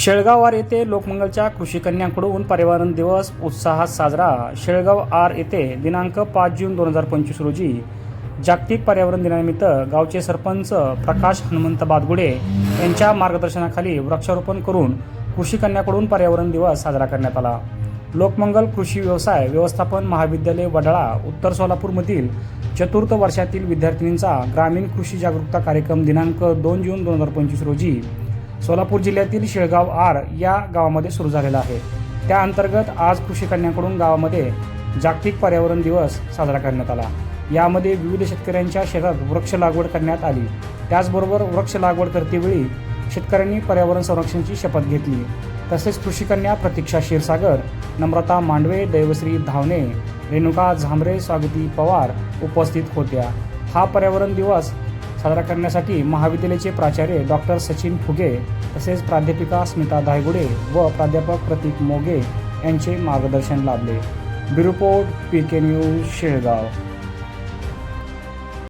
शेळगाव येथे लोकमंगलच्या कृषीकन्यांकडून पर्यावरण दिवस उत्साहात साजरा. शेळगाव आर येथे दिनांक पाच जून दोन हजार पंचवीस रोजी जागतिक पर्यावरण दिनानिमित्त गावचे सरपंच प्रकाश हनुमंत बादगुडे यांच्या मार्गदर्शनाखाली वृक्षारोपण करून कृषी कन्याकडून पर्यावरण दिवस साजरा करण्यात आला. लोकमंगल कृषी व्यवसाय व्यवस्थापन महाविद्यालय वडाळा उत्तर सोलापूरमधील चतुर्थ वर्षातील विद्यार्थिनींचा ग्रामीण कृषी जागरूकता कार्यक्रम दिनांक दोन जून दोन हजार पंचवीस रोजी सोलापूर जिल्ह्यातील शेळगाव आर या गावामध्ये सुरू झालेला आहे. त्या अंतर्गत आज कृषी कन्यांकडून गावामध्ये जागतिक पर्यावरण दिवस साजरा करण्यात आला. यामध्ये विविध शेतकऱ्यांच्या शेतात वृक्ष लागवड करण्यात आली. त्याचबरोबर वृक्ष लागवड करतेवेळी शेतकऱ्यांनी पर्यावरण संरक्षणाची शपथ घेतली. तसेच कृषी कन्या प्रतीक्षा क्षीरसागर नम्रता मांडवे दैवश्री धावणे रेणुका झांबरे स्वागती पवार उपस्थित होत्या. हा पर्यावरण दिवस साजरा करण्यासाठी महाविद्यालयाचे प्राचार्य डॉक्टर सचिन फुगे तसेच प्राध्यापिका स्मिता धायगुडे व प्राध्यापक प्रतीक मोगे यांचे मार्गदर्शन लाभले. Bureau report P K news Shelgaon.